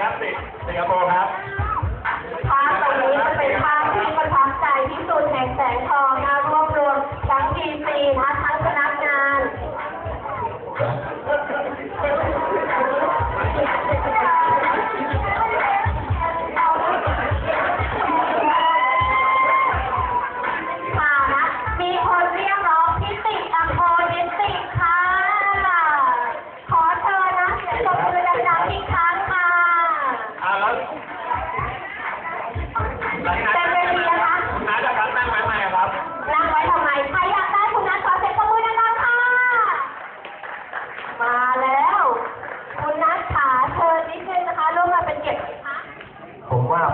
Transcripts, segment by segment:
ครับสิงคโปร์ครับ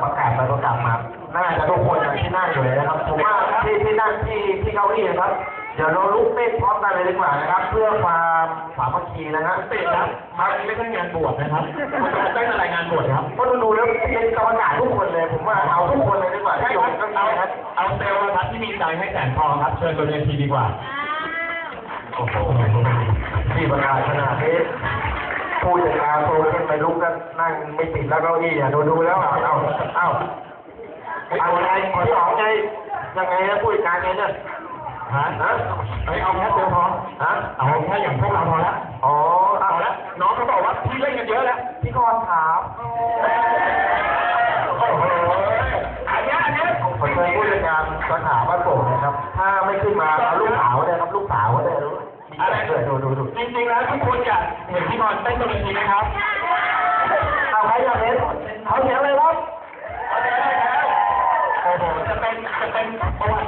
ประกาศไปประกาศมา น่าจะทุกคนอย่างที่นั่งอยู่เลยนะครับ ผมว่าที่ที่นั่งที่ที่เก้าอี้นะครับ เดี๋ยวเราลุกเต้นพร้อมกันเลยดีกว่านะครับ เพื่อความสามัคคีนะฮะติดครับมาไม่ใช่งานบวชนะครับคุณจะเต้นอะไรงานบวชครับเพราะดูแล้วเป็นกรรมการทุกคนเลย ผมว่าเอาทุกคนเลยดีกว่าใช่ที่อคยู่รับในเก้าเอาอี้ครับเอาเซลล์นะครับที่มีใจให้แสนทองครับเชิญบนเวทีดีกว่าโอ้โหที่ประกาศขนาดนี้ ผู้จัดกาโซ่ขึ้นไปลุกก็นั่งไม่ติดแล้วเก้าอี้อะดูดูแล้วอะเอาเอาเอาไงขอสองไงยังไงนะผู้จัดการไงเนี่ยฮะฮะเฮ้ยเอาแค่เดียวพอฮะเอาแค่อย่างพวกเราพอแล้วอ๋อเอาละน้องเขาบอกว่าพี่เล่นกันเยอะแล้วพี่กรณ์ครับ เกิดดูดูดูจริงๆแล้วทุกคนอยากเห็นพี่บอลเต้นบนเวทีนะครับเอาใครอยากเห็นเขาเสียงเลยครับเอาได้แล้วโอ้โหจะเป็นจะเป็นประวั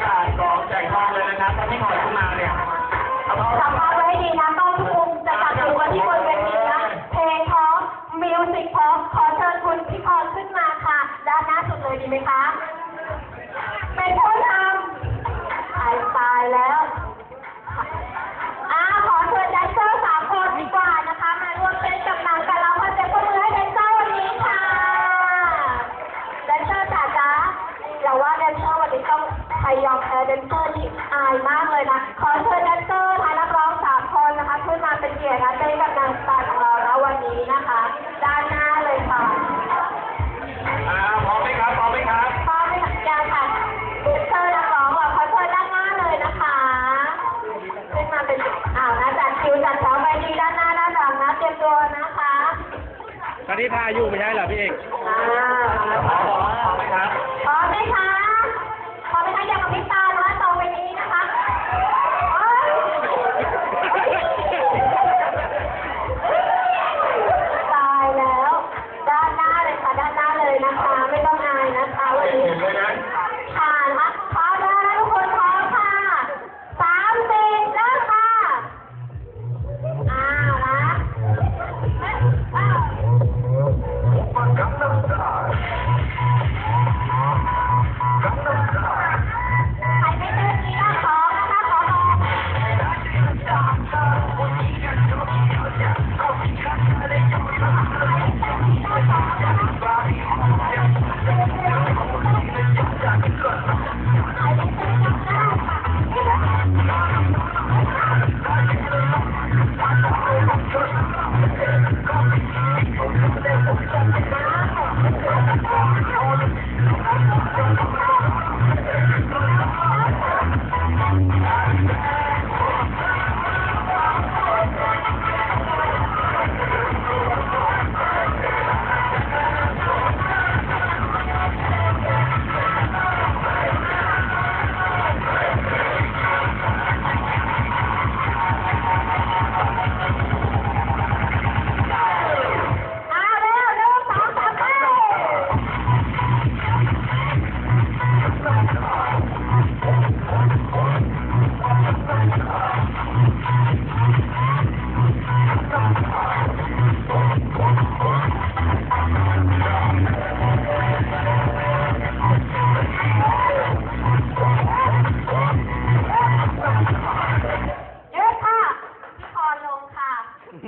เราว่าแดนเซอร์วันนี้ต้องใครยอมแพ้แดนเซอร์ที่อายมากเลยนะ ขอเชิญแดนเซอร์ทายนักร้องสามคนนะคะขึ้นมาเป็นเกียรตินะเต้นกับนางสตาร์ของเราแล้ววันนี้นะคะ ด้านหน้าเลยค่ะอ่าพร้อมไหมครับพร้อมไหมครับพร้อมไหมคะยังค่ะแดนเซอร์นักร้องอะขอเชิญด้านหน้าเลยนะคะขึ้นมาเป็นอ่าวนะจัดคิวจัดแถวไปดีด้านหน้าด้านหลังนะเตรียมตัวนะคะตอนนี้พายุไม่ใช่เหรอพี่เอก Thank you.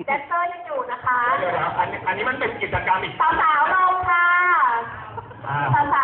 แดนเตอร์ยังอยู่นะคะ เดี๋ยอันนี้อันนี้มันเป็นกิจกรรมอีกสาวๆราค่ะ อ่า สาวๆ